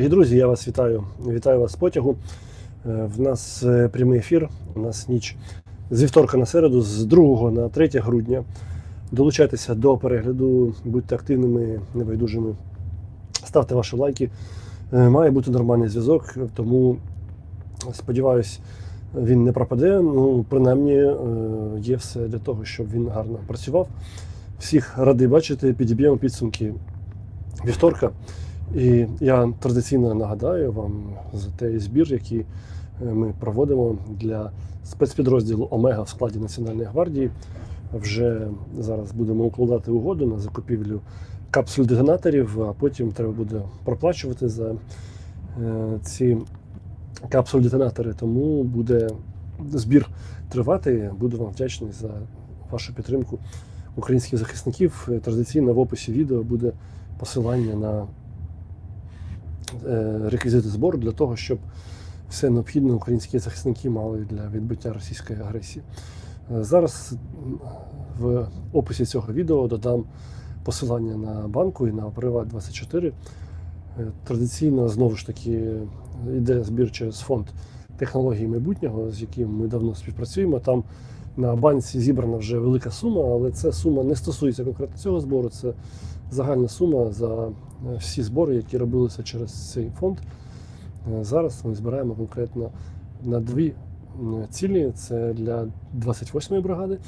Дорогі друзі, я вас вітаю. Вітаю вас з потягу. Е, В нас е, прямий ефір. У нас ніч з вівторка на середу, з 2 на 3 грудня. Долучайтеся до перегляду, будьте активними, небайдужими. Ставте ваші лайки. Е, Має бути нормальний зв'язок, тому сподіваюсь, він не пропаде. Ну, принаймні, є все для того, щоб він гарно працював. Всіх радий бачити, підіб'ємо підсумки вівторка. І я традиційно нагадаю вам за той збір, який е, ми проводимо для спецпідрозділу Омега в складі Національної гвардії. Вже зараз будемо укладати угоду на закупівлю капсуль детонаторів, а потім треба буде проплачувати за е, ці капсуль детонатори. Тому буде збір тривати. Буду вам вдячний за вашу підтримку українських захисників. Традиційно в описі відео буде посилання на реквізити збору для того, щоб все необхідне українські захисники мали для відбиття російської агресії. Е, Зараз в описі цього відео додам посилання на банку і на Приват 24. Е, Традиційно знову ж таки йде збір через фонд технології майбутнього, з яким ми давно співпрацюємо. Там на банці зібрана вже велика сума, але ця сума не стосується конкретно цього збору. Це загальна сума за е, всі збори, які робилися через цей фонд. Е, Зараз ми збираємо конкретно на дві цілі: це для 28-ї бригади,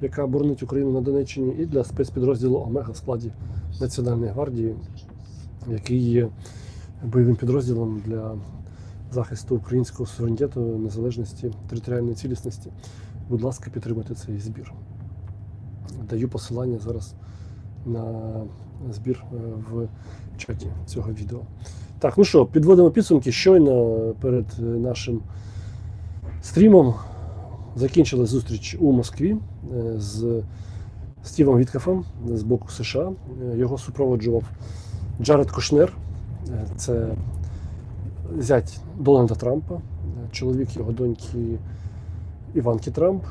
яка боронить Україну на Донеччині, і для спецпідрозділу Омега в складі Національної гвардії, який є бойовим підрозділом для захисту українського суверенітету, незалежності, територіальної цілісності. Будь ласка, підтримайте цей збір. Даю посилання зараз на збір е, в чаті цього відео. Так, ну що, підводимо підсумки. Щойно перед е, нашим стрімом закінчилась зустріч у Москві е, з Стівом Віткафом з боку США. Його супроводжував Джаред Кушнер. Це зять Дональда Трампа, чоловік його доньки Іванки Трамп.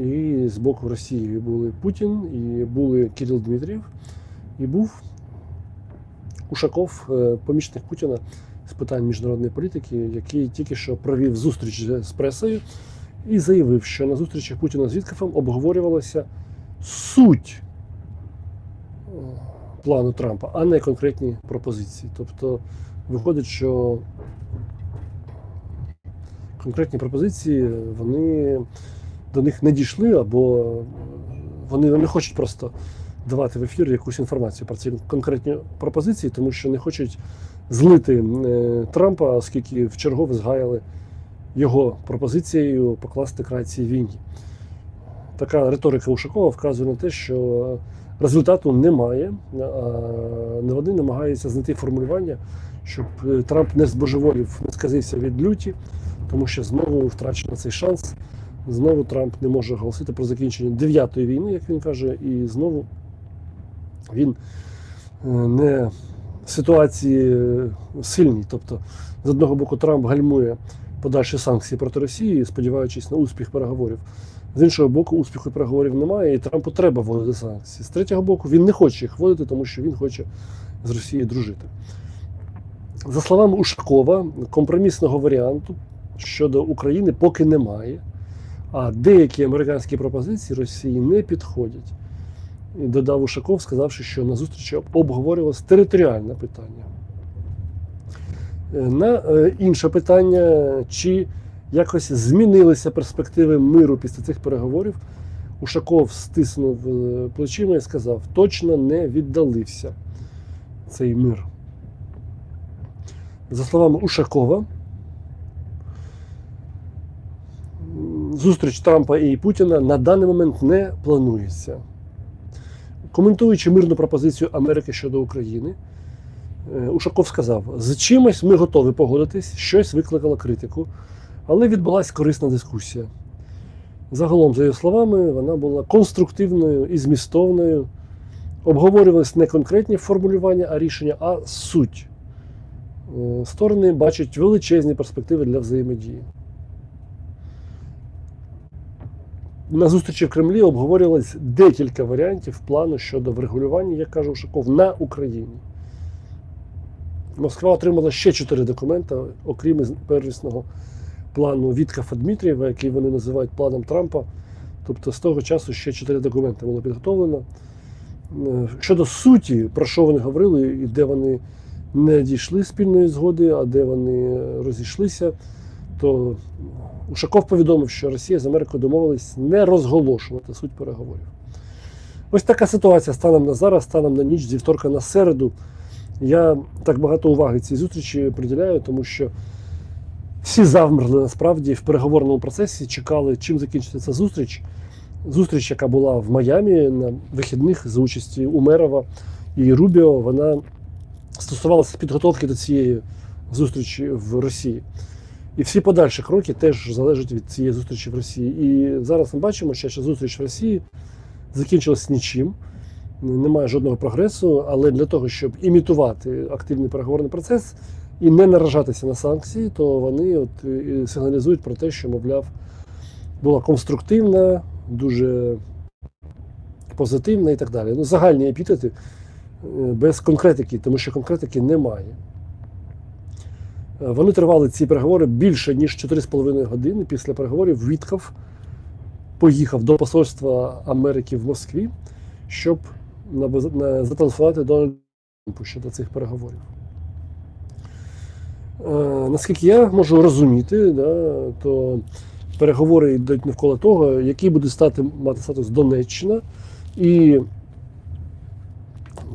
І з боку Росії були Путін, і були Кирил Дмитрієв, і був Ушаков, е, помічник Путіна з питань міжнародної політики, який тільки що провів зустріч з пресою і заявив, що на зустрічах Путіна з Віткафом обговорювалася суть е, плану Трампа, а не конкретні пропозиції. Тобто виходить, що конкретні пропозиції вони до них не дійшли, або вони не хочуть просто давати в ефір якусь інформацію про ці конкретні пропозиції, тому що не хочуть злити е, Трампа, оскільки в чергове згаяли його пропозицією покласти край цій війні. Така риторика Ушакова вказує на те, що результату немає, а вони намагаються знайти формулювання, щоб е, Трамп не збожеволів, не сказився від люті, тому що знову втрачено цей шанс. Знову Трамп не може оголосити про закінчення дев'ятої війни, як він каже, і знову він е, не в ситуації е, сильній. Тобто, з одного боку, Трамп гальмує подальші санкції проти Росії, сподіваючись на успіх переговорів. З іншого боку, успіху переговорів немає, і Трампу треба вводити санкції. З третього боку, він не хоче їх вводити, тому що він хоче з Росією дружити. За словами Ушакова, компромісного варіанту щодо України поки немає. А деякі американські пропозиції Росії не підходять. І додав Ушаков, сказавши, що на зустрічі обговорювалось територіальне питання. Е, На е, інше питання, чи якось змінилися перспективи миру після цих переговорів, Ушаков стиснув е, плечима і сказав: точно не віддалився цей мир. За словами Ушакова, зустріч Трампа і Путіна на даний момент не планується. Коментуючи мирну пропозицію Америки щодо України, е, Ушаков сказав: з чимось ми готові погодитись, щось викликало критику, але відбулася корисна дискусія. Загалом, за його словами, вона була конструктивною і змістовною. Обговорювалися не конкретні формулювання, а рішення, а суть. Е, Сторони бачать величезні перспективи для взаємодії. На зустрічі в Кремлі обговорювалось декілька варіантів плану щодо врегулювання, як каже Ушаков, на Україні. Москва отримала ще чотири документи, окрім первісного плану Віткафа Дмитрієва, який вони називають планом Трампа. Тобто з того часу ще чотири документи було підготовлено. Е, Щодо суті, про що вони говорили і де вони не дійшли спільної згоди, а де вони розійшлися, то Ушаков повідомив, що Росія з Америкою домовились не розголошувати суть переговорів. Ось така ситуація станом на зараз, станом на ніч, зі вторка на середу. Я так багато уваги цій зустрічі приділяю, тому що всі завмерли насправді в переговорному процесі, чекали, чим закінчиться ця зустріч. Зустріч, яка була в Майамі на вихідних за участі Умерова і Рубіо, вона стосувалася підготовки до цієї зустрічі в Росії. І всі подальші кроки теж залежать від цієї зустрічі в Росії. І зараз ми бачимо, що зустріч в Росії закінчилась нічим, немає жодного прогресу, але для того, щоб імітувати активний переговорний процес і не наражатися на санкції, то вони от сигналізують про те, що, мовляв, була конструктивна, дуже позитивна і так далі. Ну, загальні епітети е, без конкретики, тому що конкретики немає. Е, Вони тривали ці переговори більше ніж 4,5 години. Після переговорів Вітков поїхав до посольства Америки в Москві, щоб зателефонувати Дональду Трампу щодо цих переговорів. Е, наскільки я можу розуміти, да, то переговори йдуть навколо того, який буде стати мати статус Донеччина, і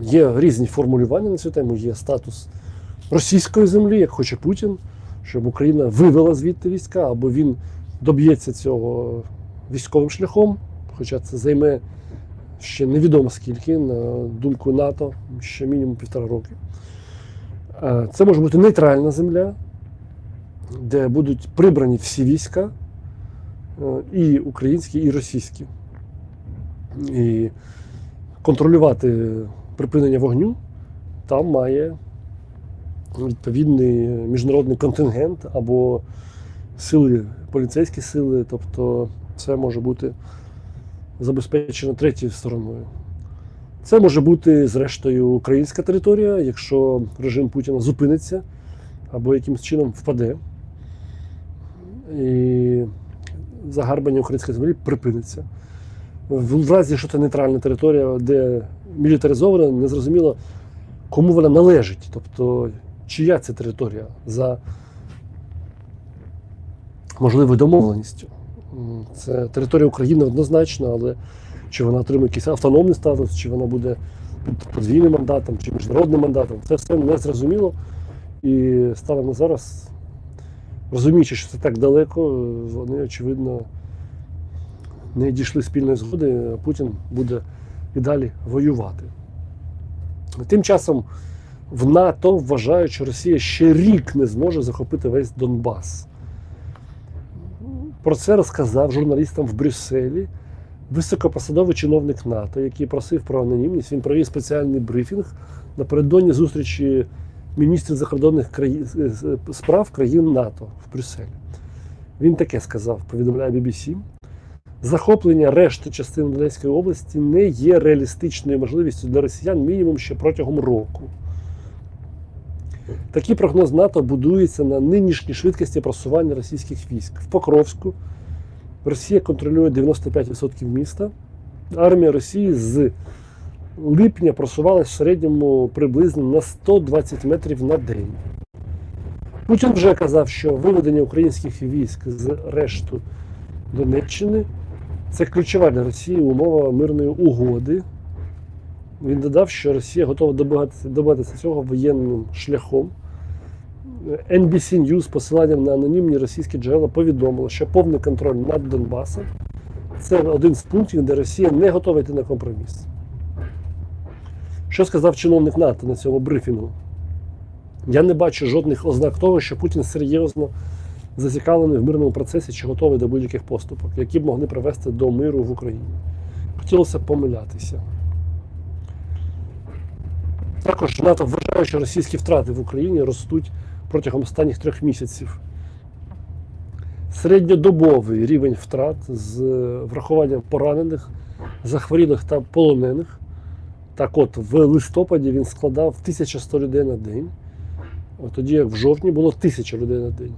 є різні формулювання на цю тему. Є статус російської землі, як хоче Путін, щоб Україна вивела звідти війська, або він доб'ється цього військовим шляхом, хоча це займе ще невідомо скільки, на думку НАТО, ще мінімум півтора роки. Е, Це може бути нейтральна земля, де будуть прибрані всі війська, е, і українські, і російські. І контролювати припинення вогню там має відповідний міжнародний контингент або сили, поліцейські сили, тобто це може бути забезпечено третьою стороною. Це може бути, зрештою, українська територія, якщо режим Путіна зупиниться або якимось чином впаде. І загарбання української землі припиниться. В разі, що це нейтральна територія, де мілітаризована, незрозуміло, кому вона належить. Тобто, чия це територія за можливою домовленістю. Це територія України однозначно, але чи вона отримає якийсь автономний статус, чи вона буде під подвійним мандатом, чи міжнародним мандатом, це все не зрозуміло. І станом на зараз, розуміючи, що це так далеко, вони, очевидно, не дійшли спільної згоди, а Путін буде і далі воювати. Тим часом в НАТО вважають, що Росія ще рік не зможе захопити весь Донбас. Про це розказав журналістам в Брюсселі високопосадовий чиновник НАТО, який просив про анонімність. Він провів спеціальний брифінг напередодні зустрічі міністрів закордонних країн, справ країн НАТО в Брюсселі. Він таке сказав, повідомляє BBC. Захоплення решти частин Донецької області не є реалістичною можливістю для росіян мінімум ще протягом року. Такий прогноз НАТО будується на нинішній швидкості просування російських військ. В Покровську Росія контролює 95% міста. Армія Росії з липня просувалася в середньому приблизно на 120 метрів на день. Путін вже казав, що виведення українських військ з решту Донеччини це ключова для Росії умова мирної угоди. Він додав, що Росія готова добиватися цього воєнним шляхом. NBC News з посиланням на анонімні російські джерела повідомило, що повний контроль над Донбасом це один з пунктів, де Росія не готова йти на компроміс. Що сказав чиновник НАТО на цьому брифінгу? Я не бачу жодних ознак того, що Путін серйозно зацікавлений в мирному процесі чи готовий до будь-яких поступок, які б могли привести до миру в Україні. Хотілося помилятися. Також НАТО вважає, що російські втрати в Україні ростуть протягом останніх трьох місяців. Середньодобовий рівень втрат з врахуванням поранених, захворілих та полонених. Так от, в листопаді він складав 1100 людей на день. Тоді, як в жовтні, було тисяча людей на день.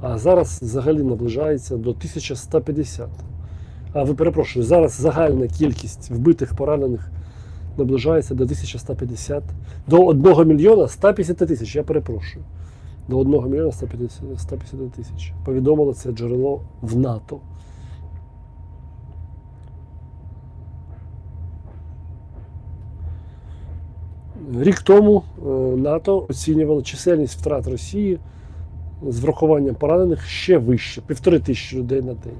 А зараз взагалі наближається до 1150. А ви перепрошую, зараз загальна кількість вбитих, поранених наближається до 1150, до 1 мільйона 150 тисяч, я перепрошую. До 1 мільйона 150, 150 тисяч. Повідомило це джерело в НАТО. Рік тому е, НАТО оцінювало чисельність втрат Росії з врахуванням поранених ще вище півтори тисячі людей на день.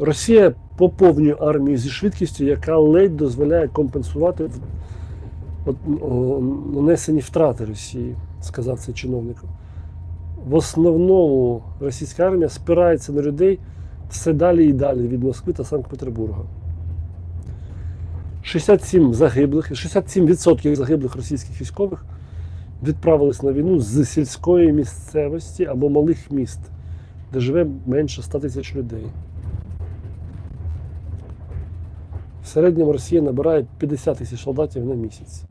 Росія поповнює армію зі швидкістю, яка ледь дозволяє компенсувати нанесені втрати Росії, сказав цей чиновник. В основному російська армія спирається на людей все далі і далі від Москви та Санкт-Петербурга. 67 загиблих, 67% загиблих російських військових відправились на війну з сільської місцевості або малих міст, де живе менше 100 тисяч людей. В середньому Росія набирає 50 тисяч солдатів на місяць.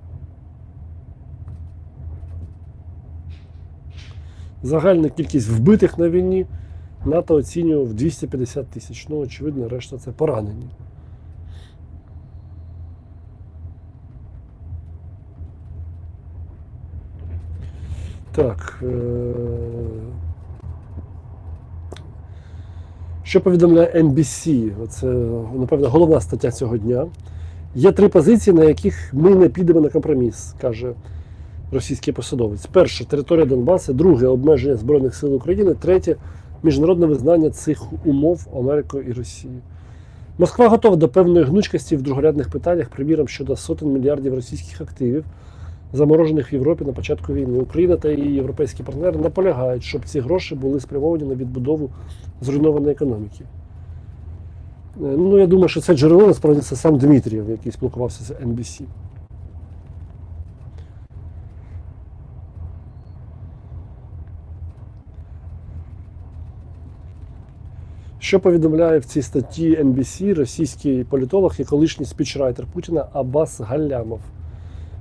Загальна кількість вбитих на війні НАТО оцінював в 250 тисяч. Ну, очевидно, решта це поранені. Так. Е... Що повідомляє NBC? Це, напевно, головна стаття цього дня. Є три позиції, на яких ми не підемо на компроміс, каже російський посадовець. Перше територія Донбасу, друге обмеження Збройних сил України, третє міжнародне визнання цих умов Америкою і Росією. Москва готова до певної гнучкості в другорядних питаннях, приміром щодо сотень мільярдів російських активів, заморожених в Європі на початку війни. Україна та її європейські партнери наполягають, щоб ці гроші були спрямовані на відбудову зруйнованої економіки. Е, Ну, я думаю, що це джерело насправді це сам Дмитрієв, який спілкувався з NBC. Що повідомляє в цій статті NBC російський політолог і колишній спічрайтер Путіна Аббас Галямов.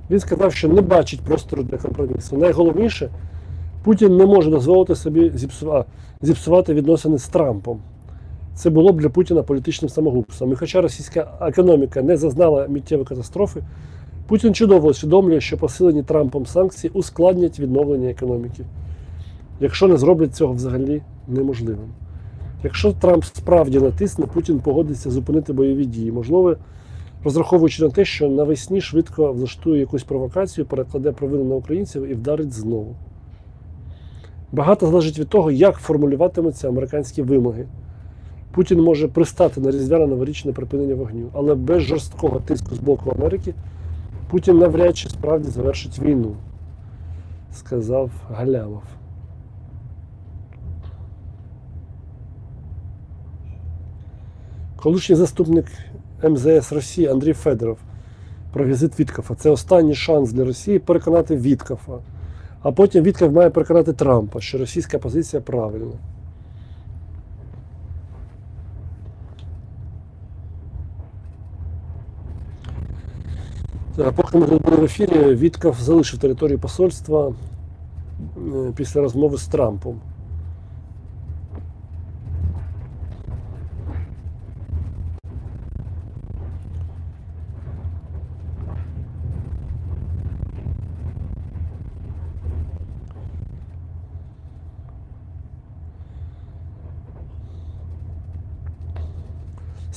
Він сказав, що не бачить простору для компромісу. Найголовніше, Путін не може дозволити собі зіпсувати відносини з Трампом. Це було б для Путіна політичним самогубством. І хоча російська економіка не зазнала миттєвої катастрофи, Путін чудово усвідомлює, що посилені Трампом санкції ускладнять відновлення економіки, якщо не зроблять цього взагалі неможливим. Якщо Трамп справді натисне, Путін погодиться зупинити бойові дії. Можливо, розраховуючи на те, що навесні швидко влаштує якусь провокацію, перекладе провину на українців і вдарить знову. Багато залежить від того, як формулюватимуться американські вимоги. Путін може пристати на різдвяне новорічне припинення вогню, але без жорсткого тиску з боку Америки Путін навряд чи справді завершить війну, сказав Галямов. Колишній заступник МЗС Росії Андрій Федоров про візит Віткафа. Це останній шанс для Росії переконати Віткафа. А потім Віткаф має переконати Трампа, що російська позиція правильна. Поки ми були в ефірі, Віткаф залишив територію посольства е, після розмови з Трампом.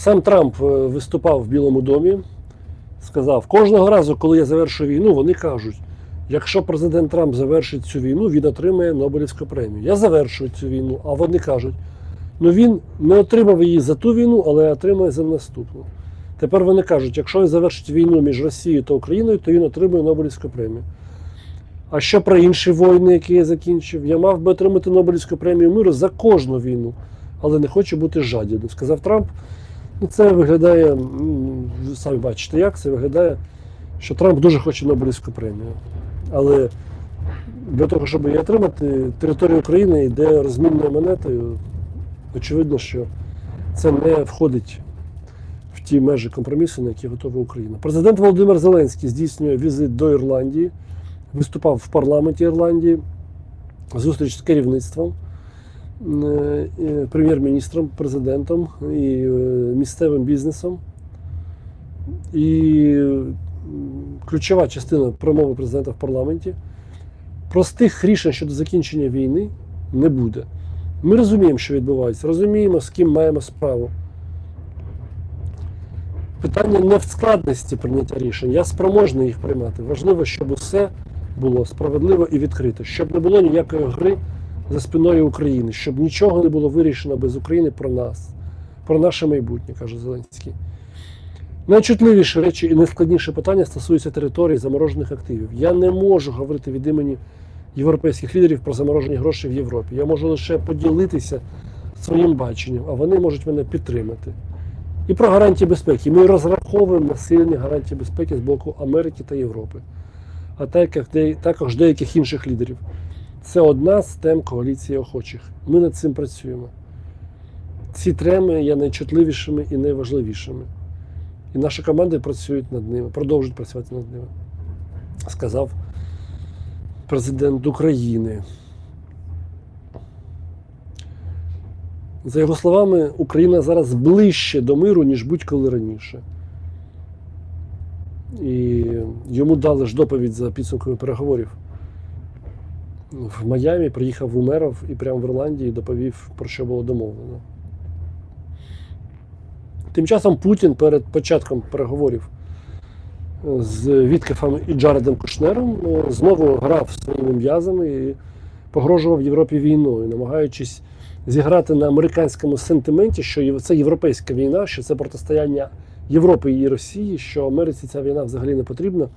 Сам Трамп е, виступав в Білому домі, сказав: кожного разу, коли я завершую війну, вони кажуть, якщо президент Трамп завершить цю війну, він отримає Нобелівську премію. Я завершую цю війну, а вони кажуть, ну він не отримав її за ту війну, але отримає за наступну. Тепер вони кажуть, якщо він завершить війну між Росією та Україною, то він отримує Нобелівську премію. А що про інші війни, які я закінчив? Я мав би отримати Нобелівську премію миру за кожну війну, але не хочу бути жадібним, сказав Трамп. Це виглядає, ви самі бачите, як це виглядає, що Трамп дуже хоче Нобелівську премію. Але для того, щоб її отримати, територія України йде розмінною монетою. Очевидно, що це не входить в ті межі компромісу, на які готова Україна. Президент Володимир Зеленський здійснює візит до Ірландії. виступав в парламенті Ірландії, зустріч з керівництвом, прем'єр-міністром, президентом і е, місцевим бізнесом. І ключова частина промови президента в парламенті простих рішень щодо закінчення війни не буде. Ми розуміємо, що відбувається, розуміємо, з ким маємо справу. Питання не в складності прийняття рішень. Я спроможний їх приймати. Важливо, щоб усе було справедливо і відкрито, щоб не було ніякої гри за спиною України, щоб нічого не було вирішено без України про нас, про наше майбутнє, каже Зеленський. Найчутливіші речі і найскладніші питання стосуються території заморожених активів. Я не можу говорити від імені європейських лідерів про заморожені гроші в Європі. Я можу лише поділитися своїм баченням, а вони можуть мене підтримати. І про гарантії безпеки. Ми розраховуємо на сильні гарантії безпеки з боку Америки та Європи, а також деяких інших лідерів. Це одна з тем коаліції охочих. Ми над цим працюємо. Ці теми є найчутливішими і найважливішими. І наші команди працюють над ними, продовжують працювати над ними. Сказав президент України. За його словами, Україна зараз ближче до миру, ніж будь-коли раніше. І йому дали ж доповідь за підсумками переговорів. В Майамі приїхав Умеров і прямо в Ірландії доповів, про що було домовлено. Тим часом Путін перед початком переговорів е, з Віткефом і Джаредом Кушнером е, знову грав своїми м'язами і погрожував Європі війною, намагаючись зіграти на американському сентименті, що це європейська війна, що це протистояння Європи і Росії, що Америці ця війна взагалі не потрібна.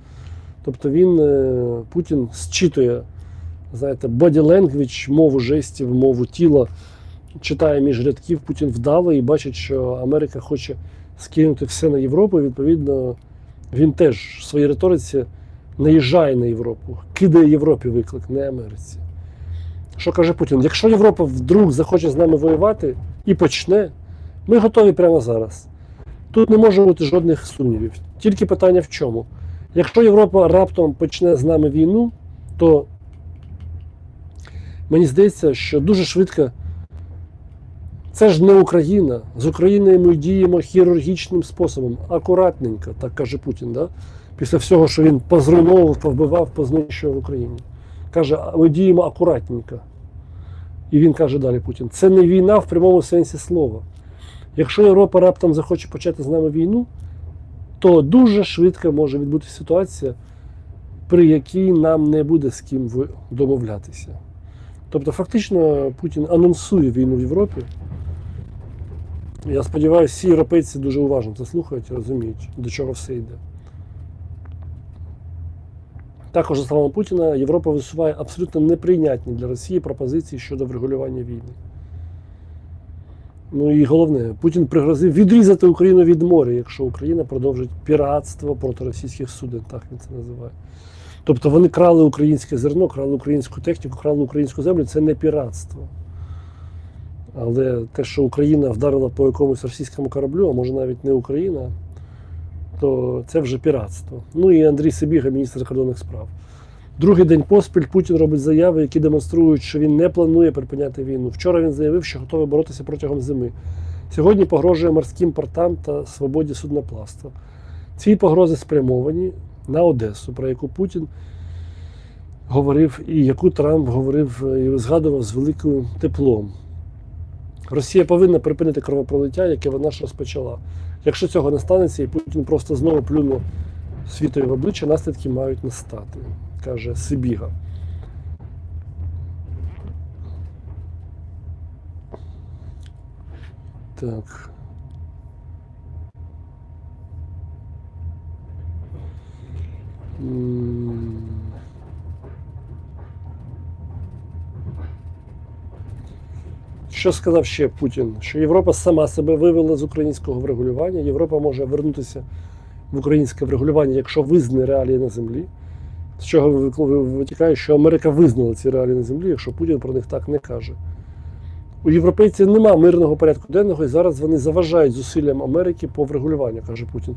Тобто він, е, Путін, зчитує, знаєте, body language, мову жестів, мову тіла, читає між рядків Путін вдало і бачить, що Америка хоче скинути все на Європу. Відповідно, він теж в своїй риториці наїжджає на Європу, кидає Європі виклик, не Америці. Що каже Путін? Якщо Європа вдруг захоче з нами воювати і почне, ми готові прямо зараз. Тут не може бути жодних сумнівів. Тільки питання в чому? Якщо Європа раптом почне з нами війну, то мені здається, що дуже швидко це ж не Україна. З Україною ми діємо хірургічним способом, акуратненько, так каже Путін, да? після всього, що він позруйновував, повбивав, познищував в Україні. Каже, «А ми діємо акуратненько. І він каже далі Путін: це не війна в прямому сенсі слова. Якщо Європа раптом захоче почати з нами війну, то дуже швидко може відбутися ситуація, при якій нам не буде з ким домовлятися. Тобто, фактично, Путін анонсує війну в Європі. Я сподіваюся, всі європейці дуже уважно це слухають і розуміють, до чого все йде. Також, за словами Путіна, Європа висуває абсолютно неприйнятні для Росії пропозиції щодо врегулювання війни. Ну і головне, Путін пригрозив відрізати Україну від моря, якщо Україна продовжить піратство проти російських суден, так він це називає. Тобто вони крали українське зерно, крали українську техніку, крали українську землю це не піратство. Але те, що Україна вдарила по якомусь російському кораблю, а може навіть не Україна, то це вже піратство. Ну і Андрій Сибіга, міністр закордонних справ. Другий день поспіль Путін робить заяви, які демонструють, що він не планує припиняти війну. Вчора він заявив, що готовий боротися протягом зими. Сьогодні погрожує морським портам та свободі судноплавства. Ці погрози спрямовані на Одесу, про яку Путін говорив і яку Трамп говорив е, і згадував з великим теплом. Росія повинна припинити кровопролиття, яке вона ж розпочала. Якщо цього не станеться, і Путін просто знову плюне світові в обличчя, наслідки мають настати, каже Сибіга. Так. Що сказав ще Путін? Що Європа сама себе вивела з українського врегулювання. Європа може вернутися в українське врегулювання, якщо визнає реалії на землі. З чого ви- ви- витікає, що Америка визнала ці реалії на землі, якщо Путін про них так не каже. У європейців нема мирного порядку денного, і зараз вони заважають зусиллям Америки по врегулюванню, каже Путін.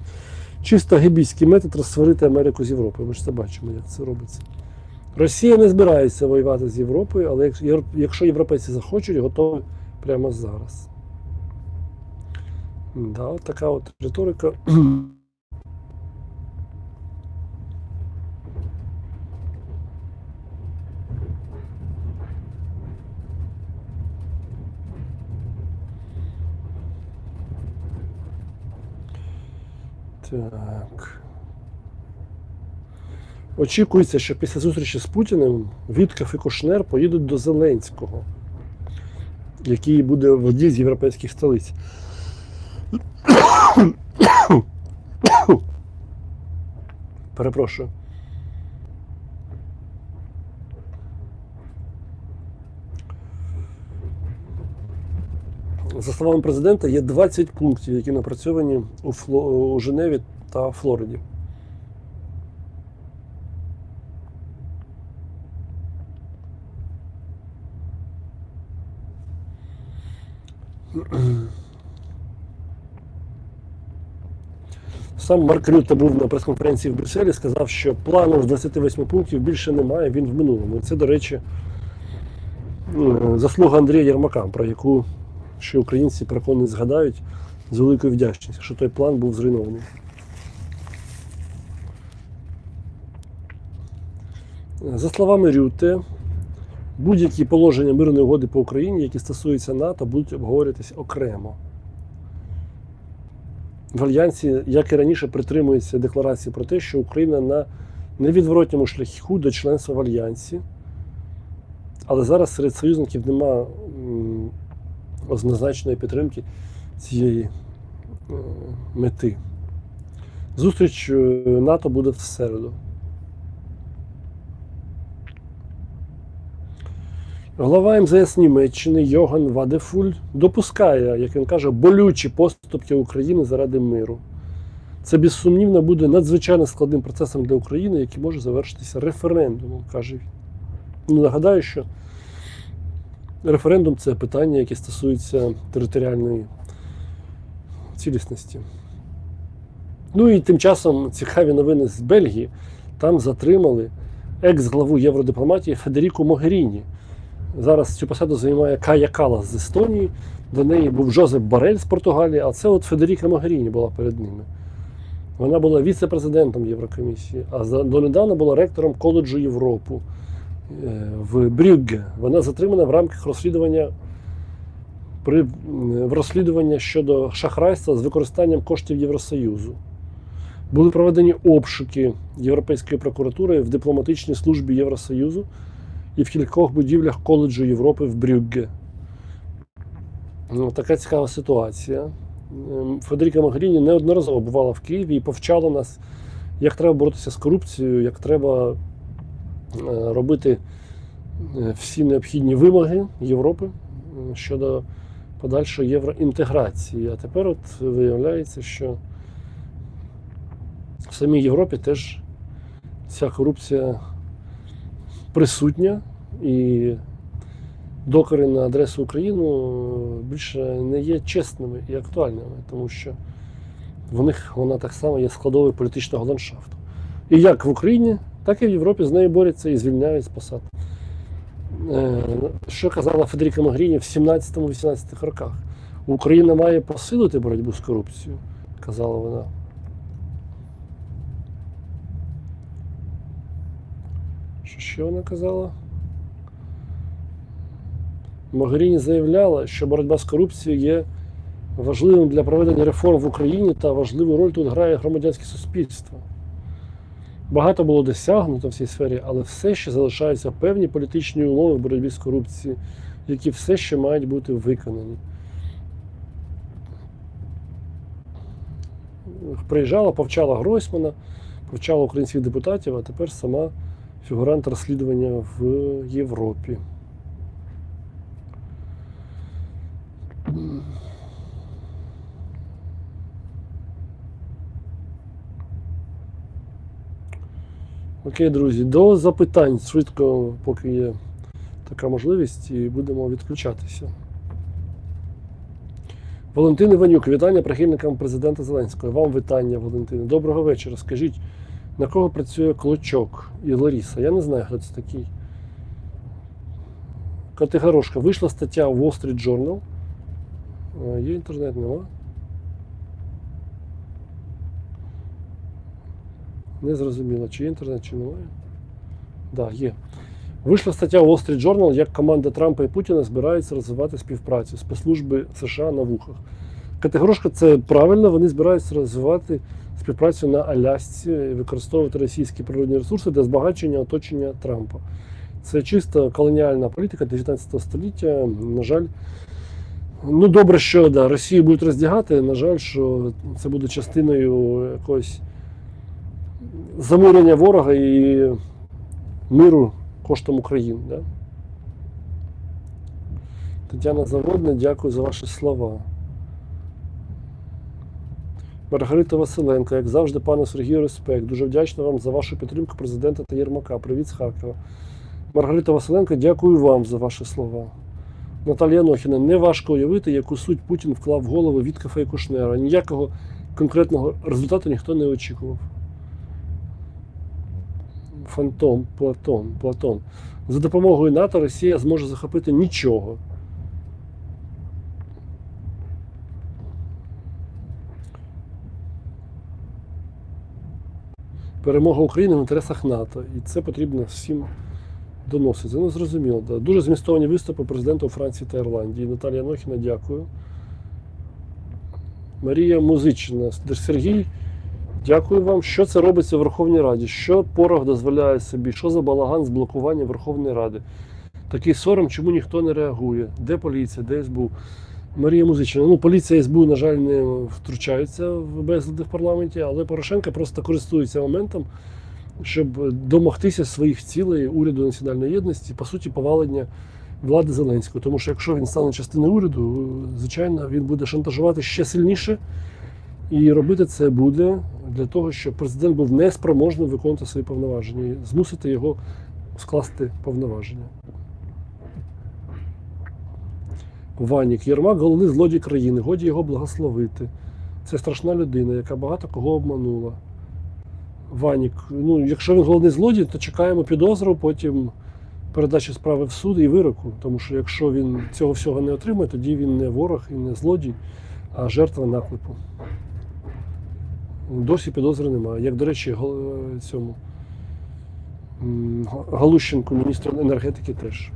Чисто гибійський метод розсварити Америку з Європою. Ми ж це бачимо, як це робиться. Росія не збирається воювати з Європою, але якщо європейці захочуть, готові прямо зараз. Да, от така от риторика. Так. Очікується, що після зустрічі з Путіним Вітков і Кушнер поїдуть до Зеленського, який буде в одній з європейських столиць. Перепрошую. За словами президента, є 20 пунктів, які напрацьовані у, Фло... у Женеві та Флориді. Сам Марк Рютте був на прес-конференції в Брюсселі, сказав, що плану з 28 пунктів більше немає, він в минулому. Це, до речі, заслуга Андрія Єрмака, про яку ще українці переконані згадають з великою вдячністю, що той план був зруйнований. За словами Рютте, будь-які положення мирної угоди по Україні, які стосуються НАТО, будуть обговорюватися окремо. В Альянсі, як і раніше, притримується декларації про те, що Україна на невідворотньому шляху до членства в Альянсі. Але зараз серед союзників нема однозначної підтримки цієї е, мети. Зустріч е, НАТО буде в середу. Глава МЗС Німеччини Йоган Вадефуль допускає, як він каже, болючі поступки України заради миру. Це безсумнівно буде надзвичайно складним процесом для України, який може завершитися референдумом, каже він. Ну, нагадаю, що референдум це питання, яке стосується територіальної цілісності. Ну і тим часом цікаві новини з Бельгії. Там затримали екс-главу Євродипломатії Федеріку Могеріні. Зараз цю посаду займає Кая Калас з Естонії. До неї був Жозеп Барель з Португалії, а це от Федеріка Могеріні була перед ними. Вона була віце-президентом Єврокомісії, а донедавна була ректором коледжу Європу в Брюгге. Вона затримана в рамках розслідування при розслідування щодо шахрайства з використанням коштів Євросоюзу. Були проведені обшуки Європейської прокуратури в дипломатичній службі Євросоюзу і в кількох будівлях коледжу Європи в Брюгге. Ну, така цікава ситуація. Ем, Федеріка Могherіні неодноразово бувала в Києві і повчала нас, як треба боротися з корупцією, як треба е, робити е, всі необхідні вимоги Європи е, щодо подальшої євроінтеграції. А тепер от виявляється, що в самій Європі теж ця корупція присутня і докори на адресу України більше не є чесними і актуальними, тому що в них вона так само є складовою політичного ландшафту. І як в Україні, так і в Європі з нею борються і звільняють з посад. Е, Що казала Федеріка Могріні в 17-18 роках? Україна має посилити боротьбу з корупцією, казала вона. Що ще вона казала? Могherіні заявляла, що боротьба з корупцією є важливим для проведення реформ в Україні та важливу роль тут грає громадянське суспільство. Багато було досягнуто в цій сфері, але все ще залишаються певні політичні умови в боротьбі з корупцією, які все ще мають бути виконані. Приїжджала, повчала Гройсмана, повчала українських депутатів, а тепер сама фігурант розслідування в Європі. Окей, друзі, до запитань швидко, поки є така можливість, і будемо відключатися. Валентин Іванюк, вітання прихильникам президента Зеленського. Вам вітання, Валентине. Доброго вечора. Скажіть, На кого працює Клочок і Ларіса? Я не знаю, хто це такий. Категорошка. Вийшла стаття в Wall Street Journal. Е, Є інтернет, нема. Не зрозуміло, чи інтернет, чи немає. Так, є. Вийшла стаття Wall Street Journal, як команда Трампа і Путіна збираються розвивати співпрацю спецслужби США на вухах. Категорошка це правильно, вони збираються розвивати співпрацю на Алясці і використовувати російські природні ресурси для збагачення оточення Трампа. Це чисто колоніальна політика 19 століття. На жаль, ну добре, що да, Росію будуть роздягати. На жаль, що це буде частиною якогось замирення ворога і миру коштом України. Да? Тетяна Заводна, дякую за ваші слова. Маргарита Василенко, як завжди, пане Сергію, респект. Дуже вдячна вам за вашу підтримку президента та Єрмака. Привіт з Харкова. Маргарита Василенко, дякую вам за ваші слова. Наталія Нохіна, не важко уявити, яку суть Путін вклав в голову Віткафа і Кушнера. Ніякого конкретного результату ніхто не очікував. Фантом, Платон, Платон. За допомогою НАТО Росія зможе захопити нічого. Перемога України в інтересах НАТО. І це потрібно всім доносити. Ну, зрозуміло. Да. Дуже змістовані виступи президента у Франції та Ірландії. Наталія Нохіна, дякую. Марія Музичина. Сергій, дякую вам. Що це робиться в Верховній Раді? Що порох дозволяє собі? Що за балаган з блокування Верховної Ради? Такий сором, чому ніхто не реагує? Де поліція, де СБУ? Марія Музичина. Ну, поліція СБУ, на жаль, не втручаються в безлади в парламенті, але Порошенко просто користується моментом, щоб домогтися своїх цілей уряду національної єдності, по суті, повалення влади Зеленського. Тому що якщо він стане частиною уряду, звичайно, він буде шантажувати ще сильніше. І робити це буде для того, щоб президент був неспроможним виконувати свої повноваження, і змусити його скласти повноваження. Ванік Єрмак головний злодій країни, годі його благословити. Це страшна людина, яка багато кого обманула. Ванік, ну, якщо він головний злодій, то чекаємо підозру, потім передачі справи в суд і вироку. Тому що якщо він цього всього не отримає, тоді він не ворог і не злодій, а жертва наклепу. Досі підозри немає. Як, до речі, гол- цьому Галущенку, міністру енергетики теж.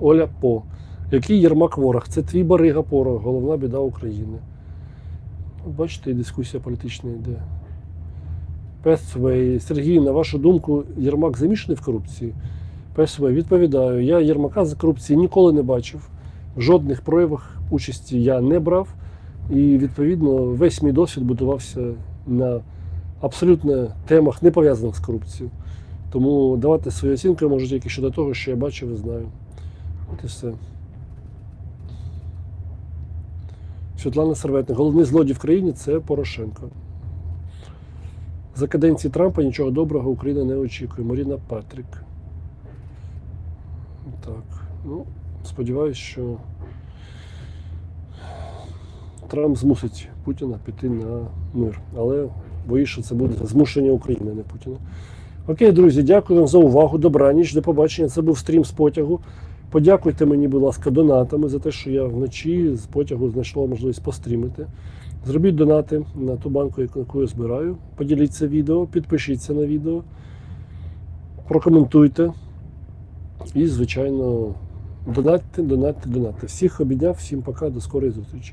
Оля По. Який Єрмак ворог? Це твій барига порох, головна біда України. Бачите, і дискусія політична йде. Песвей. Сергій, на вашу думку, Єрмак замішаний в корупції? Песвей, відповідаю, я Єрмака за корупції ніколи не бачив. В жодних проявах участі я не брав. І відповідно весь мій досвід будувався на абсолютно темах, не пов'язаних з корупцією. Тому давати свою оцінку я можу тільки щодо того, що я бачив і знаю. От і все. Світлана Серветник. Головний злодій в країні це Порошенко. За каденції Трампа нічого доброго Україна не очікує. Маріна Патрік. Так. Ну, сподіваюсь, що Трамп змусить Путіна піти на мир. Але боюсь, що це буде змушення України, не Путіна. Окей, друзі, дякую вам за увагу. Добраніч, до побачення. Це був стрім з потягу. Подякуйте мені, будь ласка, донатами за те, що я вночі з потягу знайшло можливість пострімити. Зробіть донати на ту банку, яку я збираю. Поділіться відео, підпишіться на відео, прокоментуйте. І, звичайно, донатьте, донатьте, донатьте. Всіх обідняв, всім пока, до скорої зустрічі.